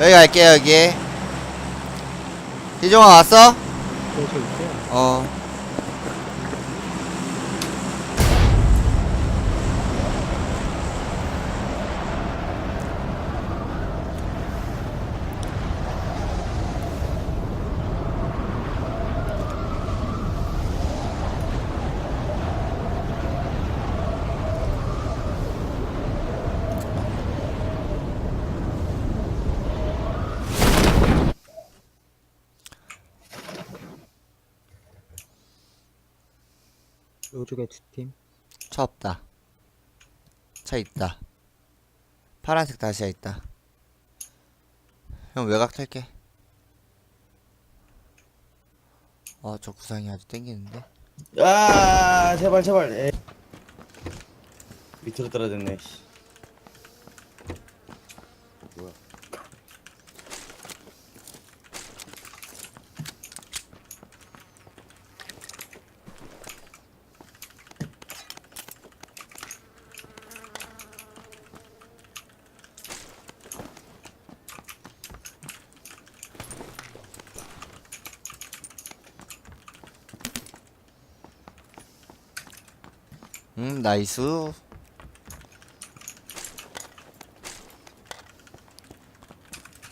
여기 갈게요 여기 희종아 왔어? 있어요. 어 요쪽에 두 팀. 차 없다 차 있다 파란색 다시야 있다 형 외곽 탈게 어저 구상이 아주 땡기는데 야 제발 제발 에이. 밑으로 떨어졌네 씨. 나이스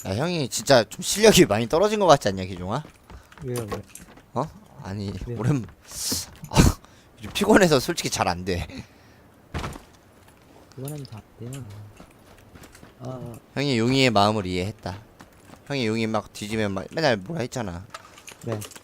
야 형이 진짜 좀 실력이 많이 떨어진 것 같지 않냐 기종아? 왜요, 왜? 어? 아니 네. 오랜 아, 요즘 피곤해서 솔직히 잘 안돼 그거는 다안 돼요. 아, 형이 용이의 마음을 이해했다 형이 용이 막 뒤지면 막 맨날 뭐라 했잖아 네.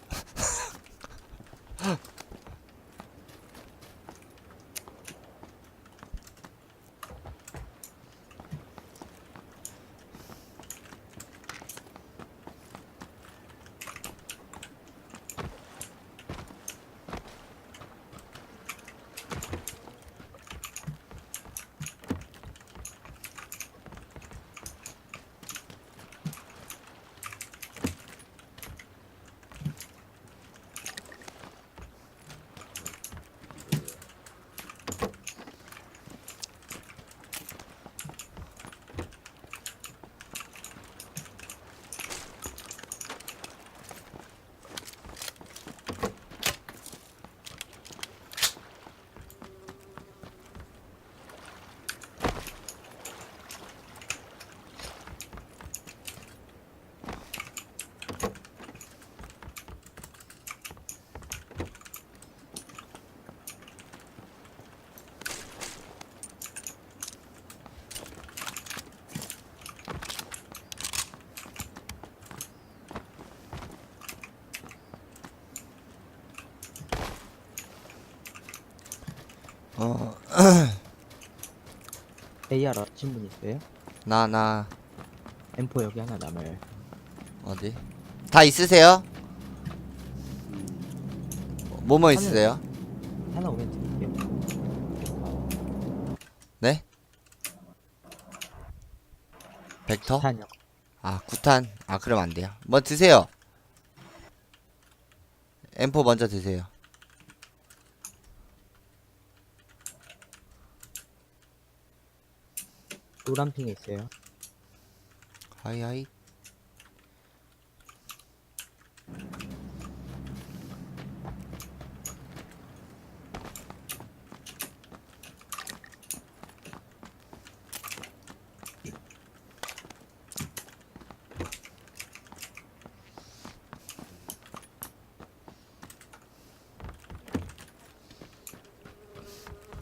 어 AR 하신 분 있어요? 나 나 M4 여기 하나 남아요. 어디? 다 있으세요? 뭐뭐 있으세요? 하나 오면 드릴게요. 네? 벡터? 탄요. 아 구탄 아 그럼 안 돼요 뭐 드세요 M4 먼저 드세요 노란 핑 있어요. 하이하이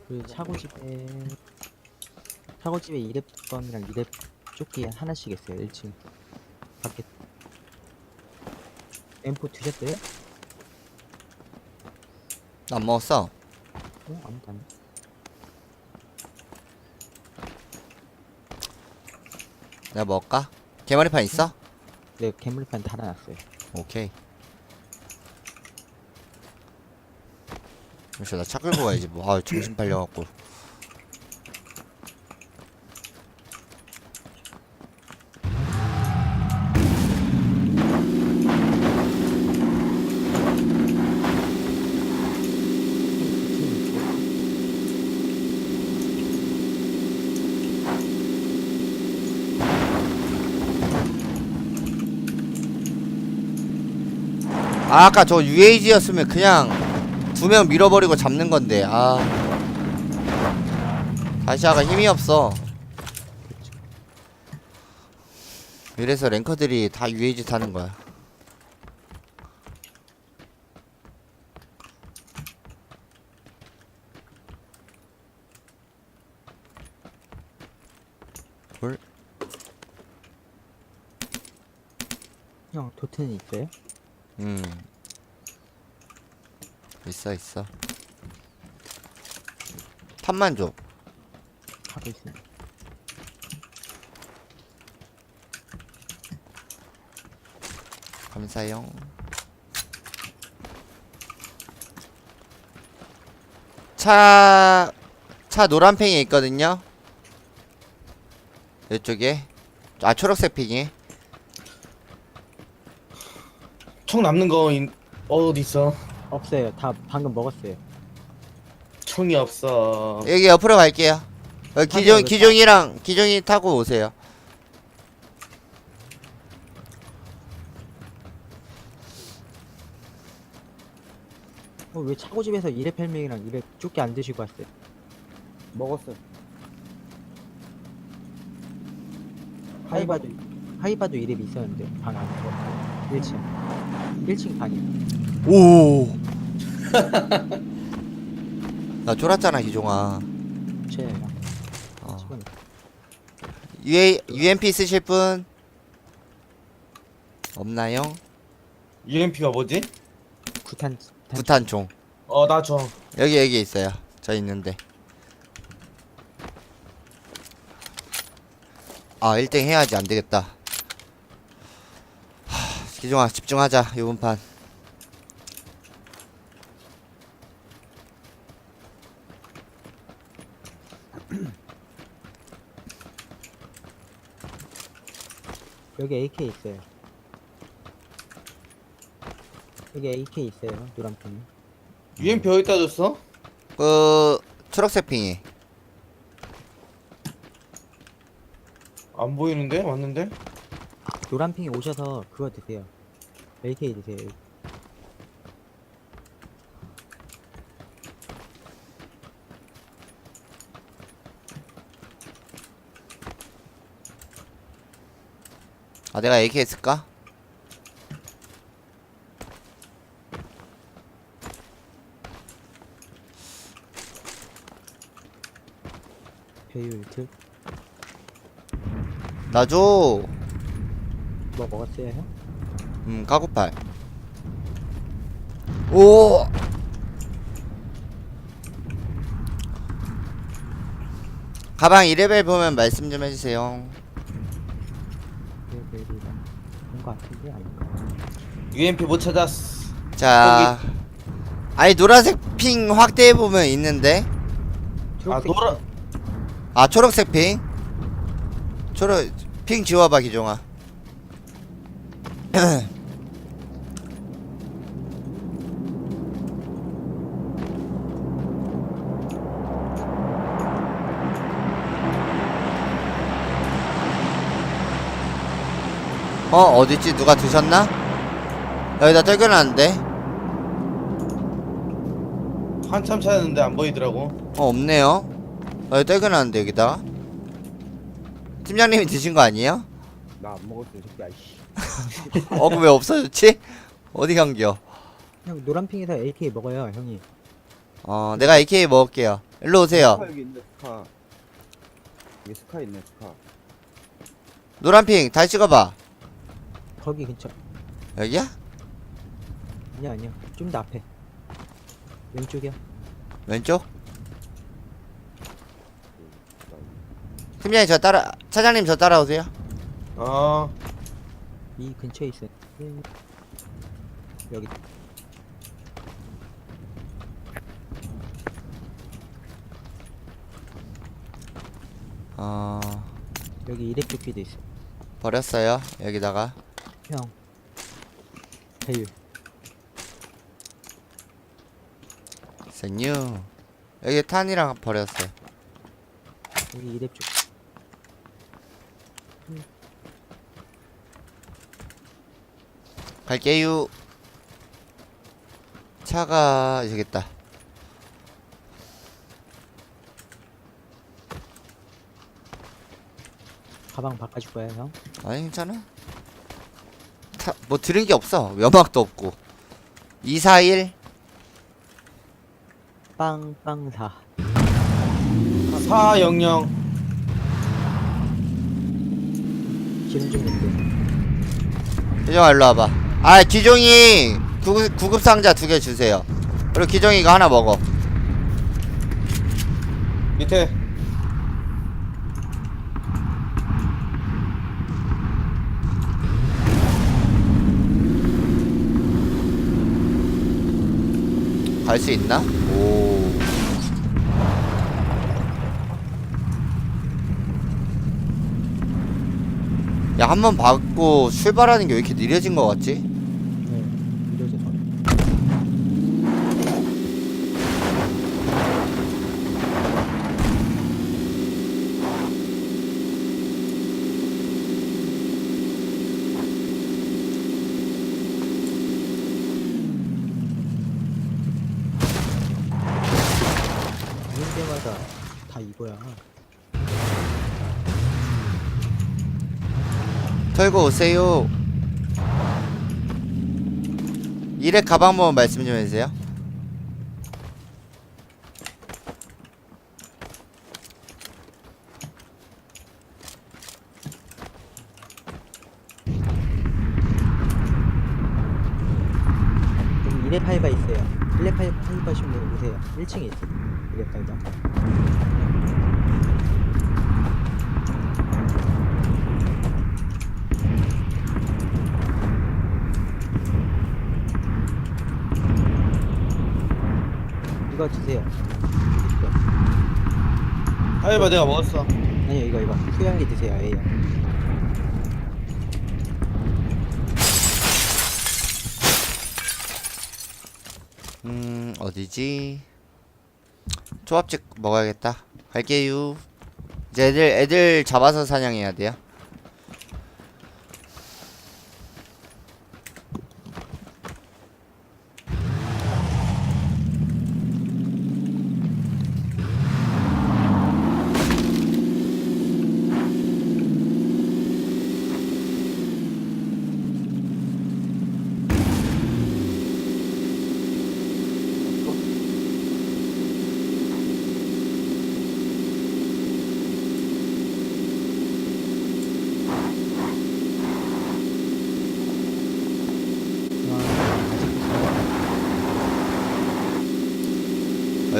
그 차고집에 차고집에 2렙 뚜껑이랑 2렙 조끼 하나씩 있어요. 1층. 밖에. M4 드셨어요? 나안 먹었어 어? 아무도 안. 내가 먹을까? 개머리판 있어? 네, 괴물판 달아놨어요. 오케이 잠시 나차 끌고 가야지 뭐 아 정신 팔려갖고 아 아까 저 UAG였으면 그냥 두 명 밀어버리고 잡는 건데 아 다시아가 힘이 없어 이래서 랭커들이 다 UAG 타는 거야 뭘? 형 도트는 있어요? 음. 있어 있어. 탑만 줘. 하고 있습니다. 감사해요 차, 차 노란 팽이 있거든요. 이쪽에. 아 초록색 팽이 총 남는 거 인- 어디 있어? 없어요. 다 방금 먹었어요. 총이 없어. 여기 옆으로 갈게요 어, 기종, 기종이랑 기종이 타고 오세요 어, 왜 차고집에서 2렙 헬명이랑 2렙 조끼 안 드시고 왔어요? 먹었어. 하이바도 하이바도 2렙 있었는데 방 안에 1층 1층 방이요. 오. 나 쫄았잖아 기종아. 최예요. 어. 지금 UA UMP 쓰실 분 없나요? UMP가 뭐지? 구탄 구탄 구탄총 어, 나 줘. 여기 여기 있어요. 저 있는데. 아 1등 해야지 안 되겠다. 하, 기종아 집중하자 이번 판. 여기 AK 있어요. 여기 AK 있어요. 노란 펜. UMP 어디다 줬어? 그 초록색 핑이. 안 보이는데? 왔는데? 노란 핑이 오셔서 그거 드세요. AK 드세요. 아 내가 AK 쓸까? 배율 드. 나줘. 뭐 먹었어요 형? 음 가구팔. 오. 가방 2레벨 보면 말씀 좀 해주세요. 레벨이랑 뭔거 같은데 아닌가? UMP 못 찾았어. 자, 아니 노란색 핑 확대해 보면 있는데, 아, 초록색 노라. 아 초록색 핑, 초록 핑 지워봐 기종아. 어 어딨지 누가 드셨나? 여기다 떨겨놨는데. 한참 찾았는데 안 보이더라고. 어 없네요. 어, 여기 떨겨놨는데 여기다. 팀장님이 드신 거 아니에요? 나 안 먹었어, 이 새끼야. 씨. 어 그럼 왜 없어졌지? 어디 간겨? 형 노란 핑에서 AK 먹어요 형이. 어 내가 AK 먹을게요. 일로 오세요. 스카 여기 있네, 스카. 여기 스카 있네, 스카. 노란핑 다시 찍어봐. 거기 근처. 여기야? 아니야 아니야. 좀 더 앞에. 왼쪽이야. 왼쪽? 팀장님 저 따라 차장님 저 따라오세요. 어. 이 근처에 있어요. 음. 여기 어 여기 이렉 조끼도 있어. 버렸어요. 여기다가 형. 배율. 생유. 여기 탄이랑 버렸어요. 여기 이렉 조끼. 갈게요. 차가 있다. 가방 바꿔줄 거야 형? 아니 괜찮아. 차, 뭐 들은 게 없어. 연막도 없고. 241 빵빵사. 400 기름 좀 낼게 기종아 일로 와봐 아 기종이 구급, 구급 상자 두 개 주세요 그리고 기종이가 하나 먹어 밑에 갈 수 있나? 오 야, 한 번 받고 출발하는 게 왜 이렇게 느려진 것 같지? 네 이러져서 이런 데마다 다 이거야 털고 오세요. 일에 가방 한번 말씀 좀 해주세요. 여기 파이바 있어요. 파이- 파이바 시면 오세요. 1층에 있어요. 이레 파이바. 이거 주세요. 이거. 하이바 내가 먹었어 아니요 이거 이거 수양기 드세요 A요. 음 어디지? 조합직 먹어야겠다. 갈게요. 이제 애들 애들 잡아서 사냥해야 돼요.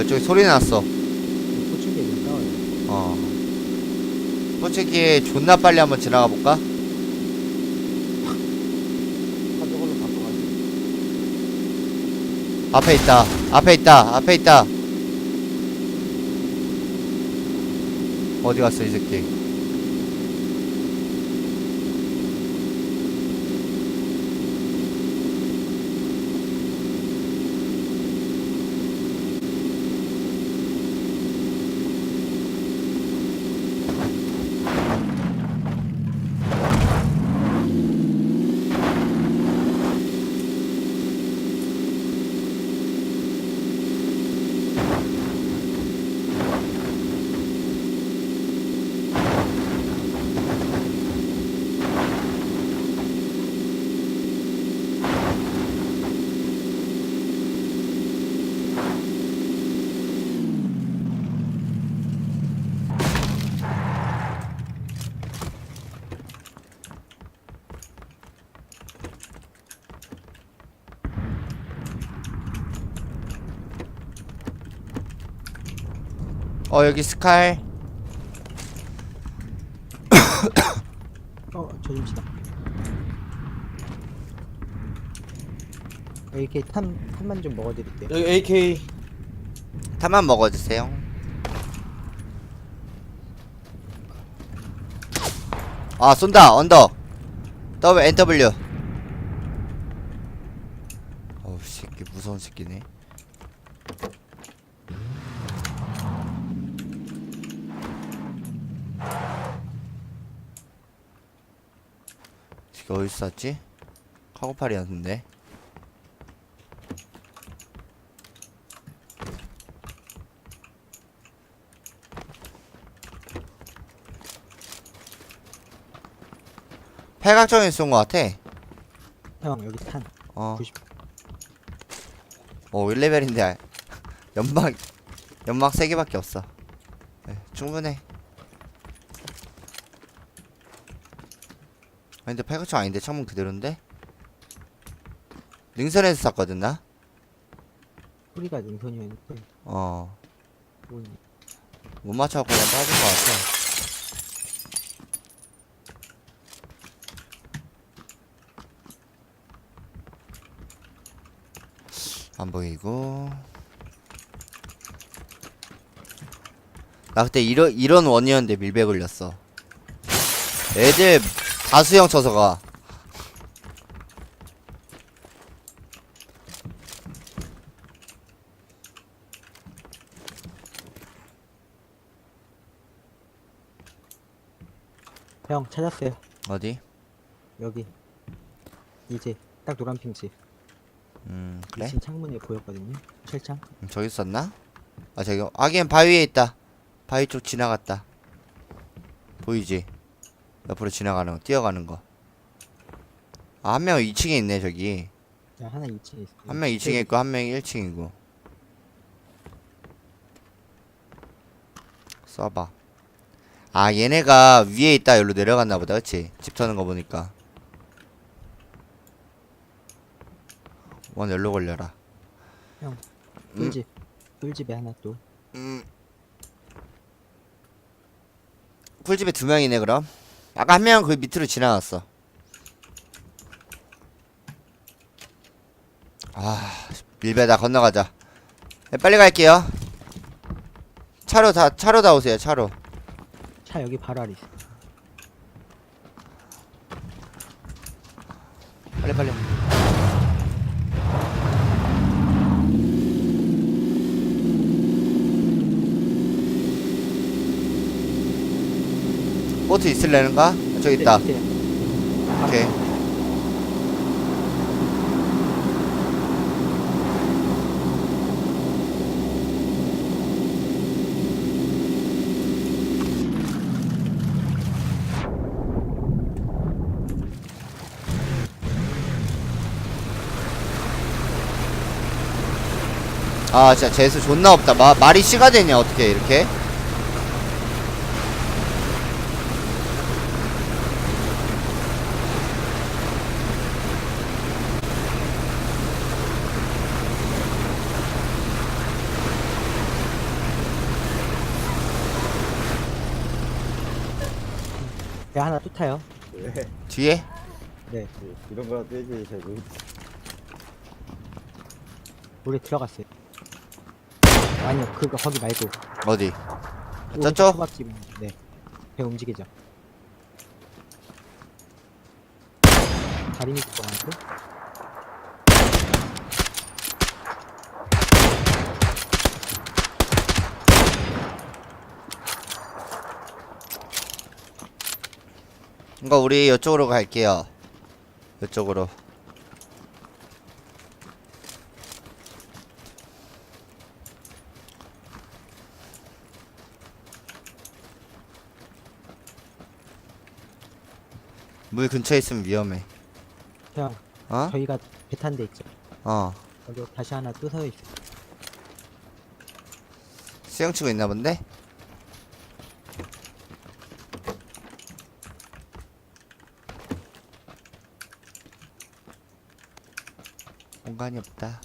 어, 이쪽에 소리 났어. 싸워요. 어. 솔직히 존나 빨리 한번 지나가 볼까? 바꿔가지고 앞에 있다. 앞에 있다. 앞에 있다. 어디 갔어 이 새끼? 어 여기 스칼. 어, 저좀 치다. 이렇게 탄, 탄만 좀 먹어드릴게요. 여기 AK 타만 먹어주세요. 아 쏜다 언덕. W NW. 어우 새끼 무서운 새끼네. 어디 있었지? 카고팔이었는데 팔각정에 쏜거 같아 형 여기 탄 어. 90. 오 1레벨인데 연막 연막 3개밖에 없어 네, 충분해 근데 팔각정 아닌데 창문 그대로인데? 능선에서 쐈거든 나? 소리가 능선이었는데. 어. 뭔못 맞춰갖고 그냥 빠진 거 같아. 안 보이고. 나 그때 이런 이런 원이었는데 밀배 걸렸어. 애들 다 수영 쳐서 가 형 찾았어요 어디? 여기 이제 딱 노란 핑집 음 그래? 2층 창문에 보였거든요 철창 음, 저기 있었나? 아 저기 아기엔 바위 위에 있다 바위 쪽 지나갔다 보이지? 옆으로 지나가는 거 뛰어가는 거 아 한명 2층에 있네 저기. 자, 하나 2층에 있어요. 한명 2층에 있고 한명 1층이고. 써봐. 아 얘네가 위에 있다 여기로 내려갔나 보다 그치? 집 터는 거 보니까. 원 열로 걸려라. 음. 꿀집. 꿀집에 하나 또. 음. 꿀집에 두 명이네 그럼 아까 한 명은 그 밑으로 지나갔어. 아 밀배다 건너가자. 네, 빨리 갈게요. 차로 다 차로 다 오세요 차로. 차 여기 바로 아래 있어. 빨리 빨리 보트 있을래는가? 저기 있다 네, 있어요. 오케이 아 진짜 재수 존나 없다 마, 말이 씨가 되냐 어떻게 이렇게 네, 하나 또 타요 왜? 뒤에? 네 이런 거라 떼지 잘 모르. 물에 들어갔어요 아니요 그거 거기 말고 어디? 오른쪽 저쪽? 초밥집 네 배 움직이죠 다리 밑에 나한 테 그러니까 우리 이쪽으로 갈게요. 이쪽으로. 물 근처에 있으면 위험해. 형 어? 저희가 배 탄 데 있죠 어. 거기 다시 하나 또 서 있어 수영 치고 있나 본데? 공간이 없다.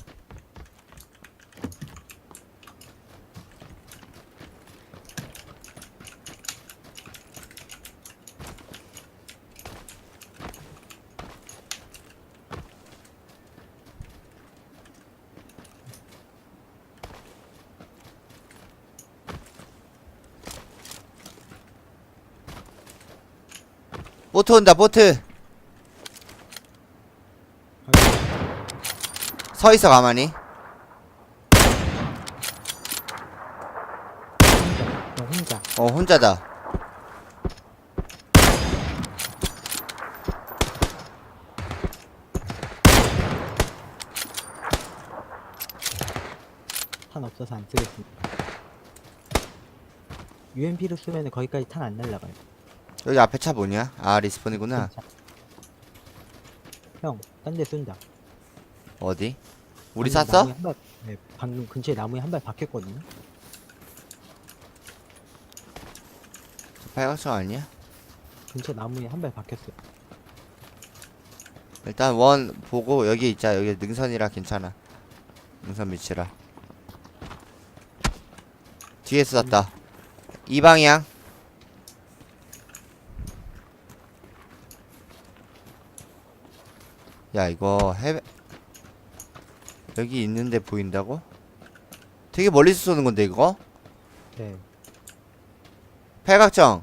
보트 온다 보트 서 있어 가만히. 형 혼자. 어 혼자다. 탄 없어서 안 쓰겠습니다. UMP로 쏘면 거기까지 탄 안 날라가요. 여기 앞에 차 뭐냐? 아 리스폰이구나. 형, 딴 데 쏜다. 어디? 우리 방금 쐈어? 나무에 한 발, 네, 방금 근처에 나무에 한 발 박혔거든요. 팔각정 아니야? 근처 나무에 한 발 박혔어요. 일단 원 보고 여기 있자 여기 능선이라 괜찮아 능선 밑이라 뒤에서 쐈다 이 방향 야 이거 해외 여기 있는데 보인다고? 되게 멀리서 쏘는 건데 이거? 네. 팔각정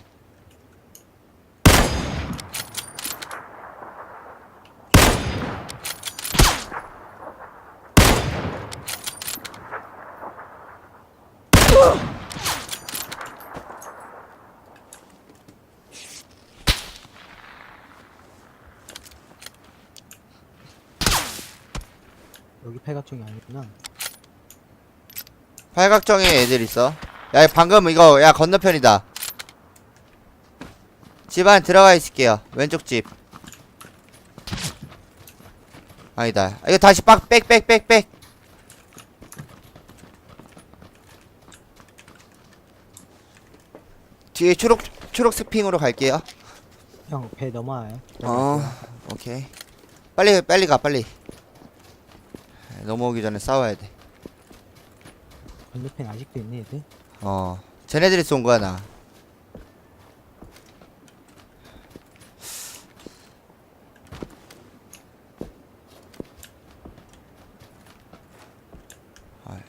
여기 아니구나. 팔각정에 애들 있어. 야, 방금 이거, 야, 건너편이다. 집 안에 들어가 있을게요. 왼쪽 집. 아니다. 아, 이거 다시 빡, 백, 백, 백, 백. 뒤에 초록, 초록 스핑으로 갈게요. 형, 배 넘어와요. 어, 오케이. 빨리, 빨리 가, 빨리. 넘어오기 전에 싸워야 돼. 건너편 아직도 있네, 애들. 어, 쟤네들이 쏜 거야, 나. 아유.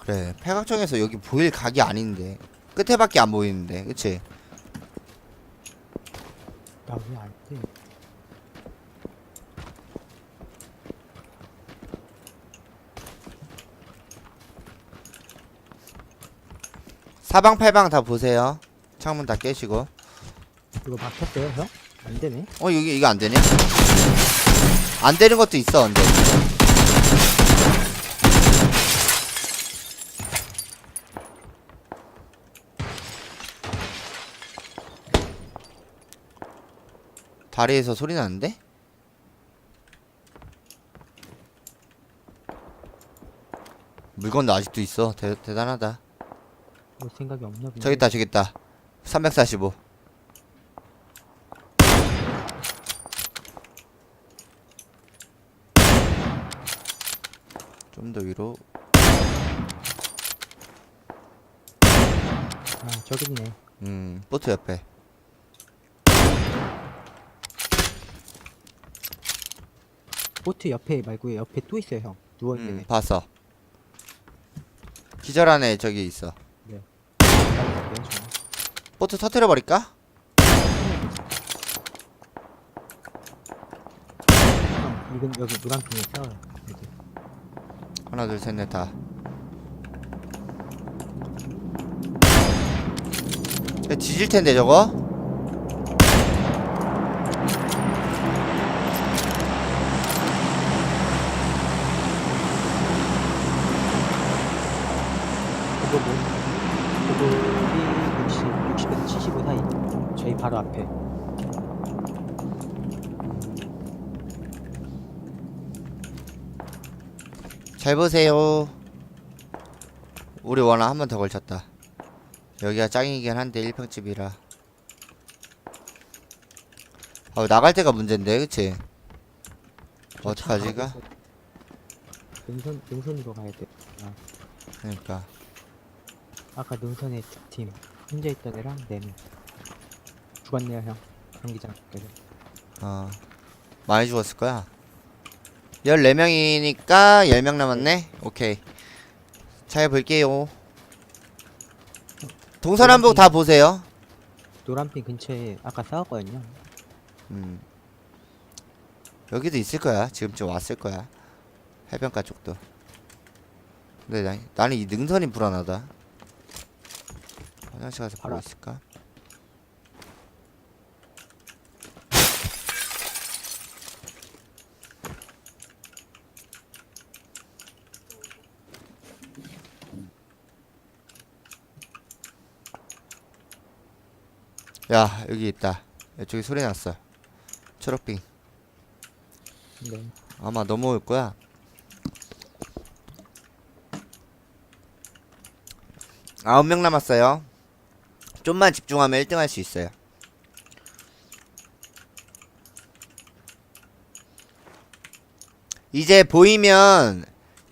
그래, 팔각정에서 여기 보일 각이 아닌데. 끝에밖에 안 보이는데, 그치? 나왜 안 돼? 사방 팔방 다 보세요. 창문 다 깨시고. 이거 막혔어요, 형? 안 되네. 어, 여기, 이거 안 되냐? 안 되는 것도 있어, 근데. 다리에서 소리 나는데? 물건도 아직도 있어. 대, 대단하다. 볼 생각이 없나 보네. 저기 있다, 저기 있다. 345. 좀 더 위로. 아, 저기 있네. 음, 보트 옆에. 보트 옆에 말고 옆에 또 있어요, 형. 누워있는 음, 애. 봤어. 기절 안에 저기 있어. 빨리 갈게요, 저는. 보트 터트려 버릴까? 형, 이건 여기 노란핑에 싸워요. 여기. 하나, 둘, 셋, 넷, 다. 야, 뒤질 텐데 저거 뭐? 그거이 60, 60에서 75 사이. 저희 바로 앞에. 잘 보세요. 우리 원화 한 번 더 걸쳤다. 여기가 짱이긴 한데 1평집이라. 아, 나갈 때가 문제인데, 그치? 어떡하지가? 능선, 능선으로 가야 돼. 아, 그러니까. 아까 능선에 두 팀. 혼자 있던 애랑 네 명. 죽었네요, 형. 경기장. 어. 많이 죽었을 거야. 14명이니까 10명 남았네? 오케이. 잘 볼게요. 동서남북 다 보세요. 노란핑 근처에 아까 싸웠거든요. 음. 여기도 있을 거야. 지금쯤 왔을 거야. 해변가 쪽도. 근데 나, 나는 이 능선이 불안하다. 화장실 가서 알아. 있을까? 야, 여기 있다. 이쪽에 소리 났어. 초록빙. 네. 아마 넘어올 거야. 아홉 명 남았어요. 좀만 집중하면 1등 할 수 있어요. 이제 보이면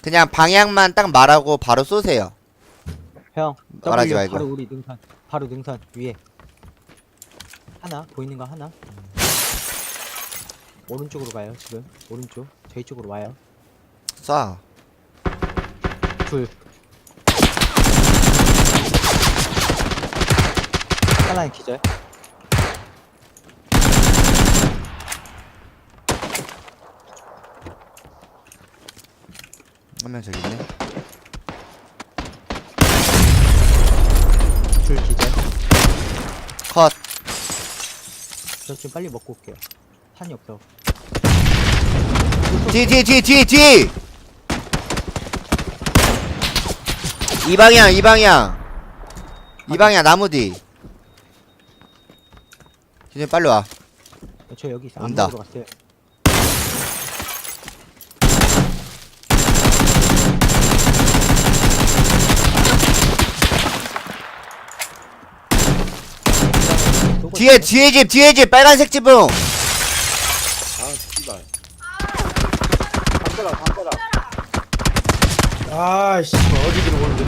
그냥 방향만 딱 말하고 바로 쏘세요. 형, 말하지 말고. 바로 우리 능선. 바로 능선 위에. 하나 보이는 거 하나. 오른쪽으로 가요 지금. 오른쪽. 저희 쪽으로 와요. 쏴. 둘. 하나는 기절. 한 명 저기 있네. 둘 기절. 저좀 빨리 먹고 올게요. 탄이 없어. 뒤, 뒤, 뒤, 뒤, 뒤! 이 방향, 이 방향. 이 방향, 나무 뒤. 진짜 빨리 와. 저 여기 있어. 온다. 안으로 갔어요. 뒤에, 뒤에 집, 뒤에 집, 빨간색 지붕! 아 씨발 담벼락 담벼락 아씨 어디 들어오는데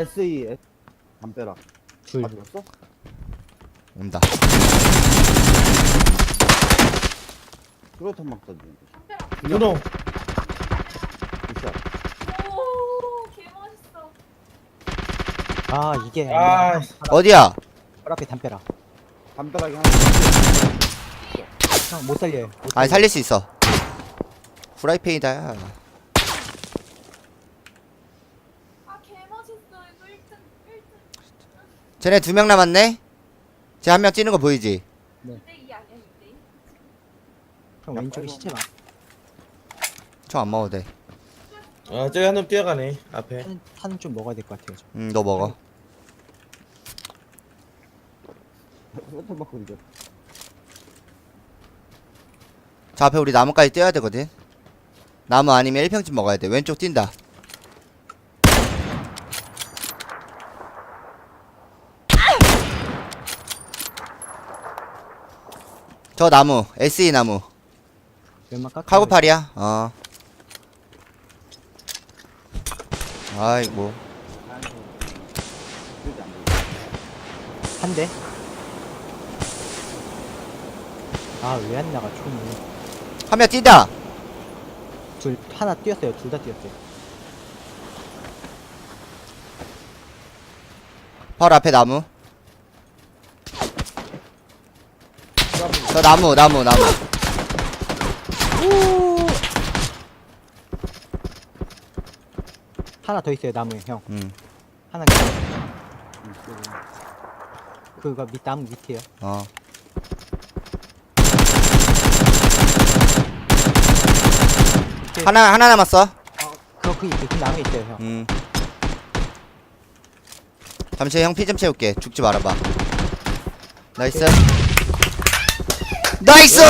SE S- 담벼락 둘. 가져갔어? 온다. 수로탄 막 던지 누노 굿샷 오, 개 멋있어. 아 이게 아 어디야? 발 앞에 담벼라. 담벼락이 하나 형 못 살려요. 못 아니. 살릴 수 있어. 후라이팬이다, 야. 아, 개 멋있어. 이거 1등, 1등. 쟤네 두 명 남았네? 쟤 한 명 찌는 거 보이지? 2대2 아니야, 2대2? 형 왼쪽에 시체가. 총안 먹어도 돼. 아 저기 한 놈 뛰어가네 앞에 탄, 탄은 좀 먹어야 될 것 같아요. 저. 응, 너 먹어. 수로탄 맞고 이제 저 앞에 우리 나무까지 떼야 되거든? 나무 아니면 1평집 먹어야 돼. 왼쪽 뛴다. 저 나무, SE 나무. 연막 깎아. 카고팔이야? 어. 아이고. 그러지 안 돼. 한 대. 아 왜 안 나가 총이. 한 명 뛴다! 둘 하나 뛰었어요. 둘 다 뛰었어요. 바로 앞에 나무. 저 나무, 나무, 나무. 하나 더 있어요 나무에 형. 응, 하나. 그거 밑 나무 밑이에요. 어. 하나, 하나 남았어. 그거 그 있어요. 그 나무에 있어요 형. 음. 잠시 형 피 좀 채울게. 죽지 말아봐. 나이스. 나이스!